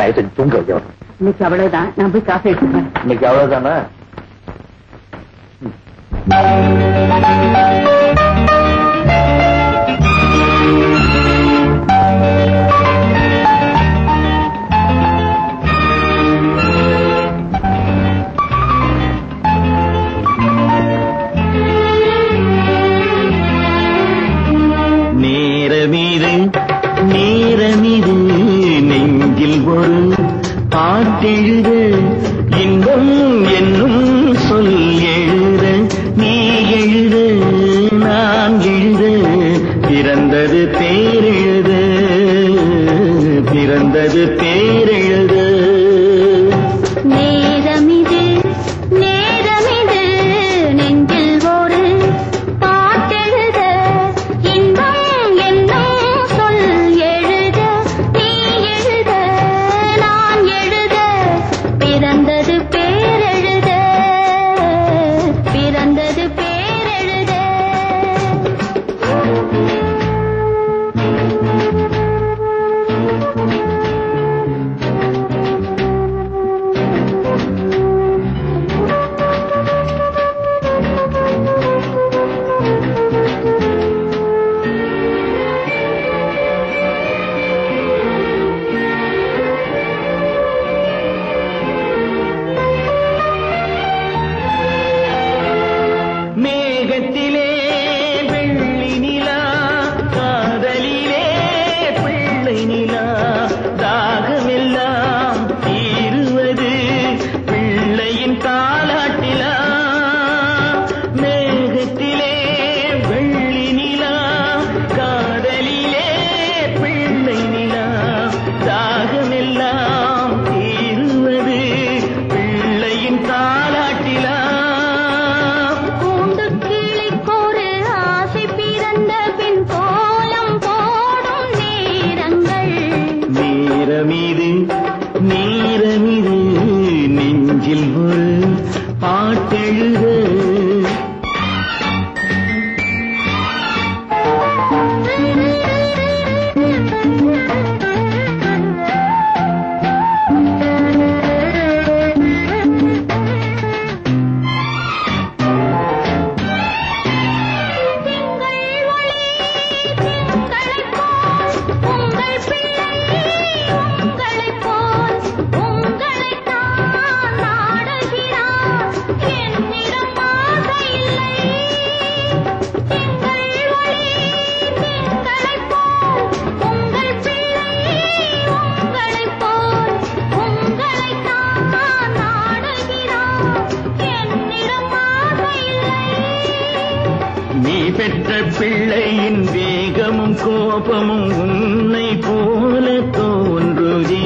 தயவு செஞ்சு தூங்க வைக்க இன்னைக்கு அவ்வளவுதான். நான் போய் காஃபி எடுத்துக்கிறேன் இன்னைக்கு அவ்வளவுதானா? பாட்டெழுத இன்பம் என்னும் சொல் எழுத. நீ எழுத நான் எழுத. பிறந்தது பேரெழுத. பிறந்தது பேர் ನಿಲ ದಾಗ பெற்ற பிள்ளையின் வேகமும் கோபமும் உன்னை போல தோன்றுதே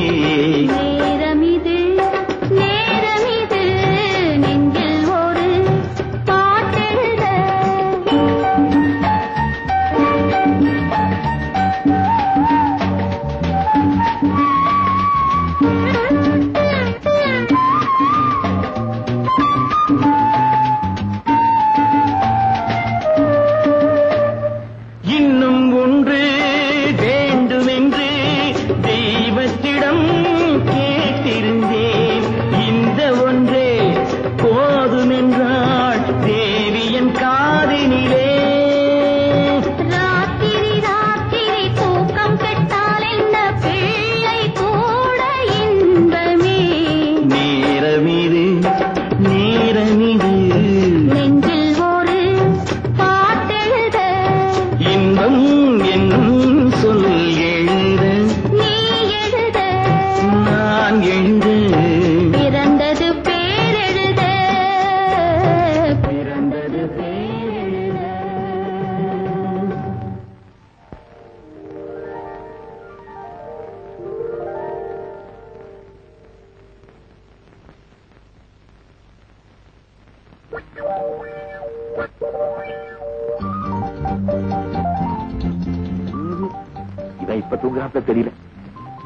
நான் இப்ப தூங்குறாப்ல தெரியல.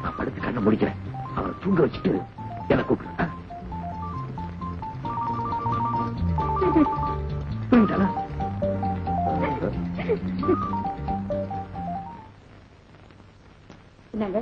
நான் படுத்து கண்ணை முடிக்கிறேன். அவனை தூங்க வச்சுட்டு என கூப்பிடு. புரியுதானா என்னங்க?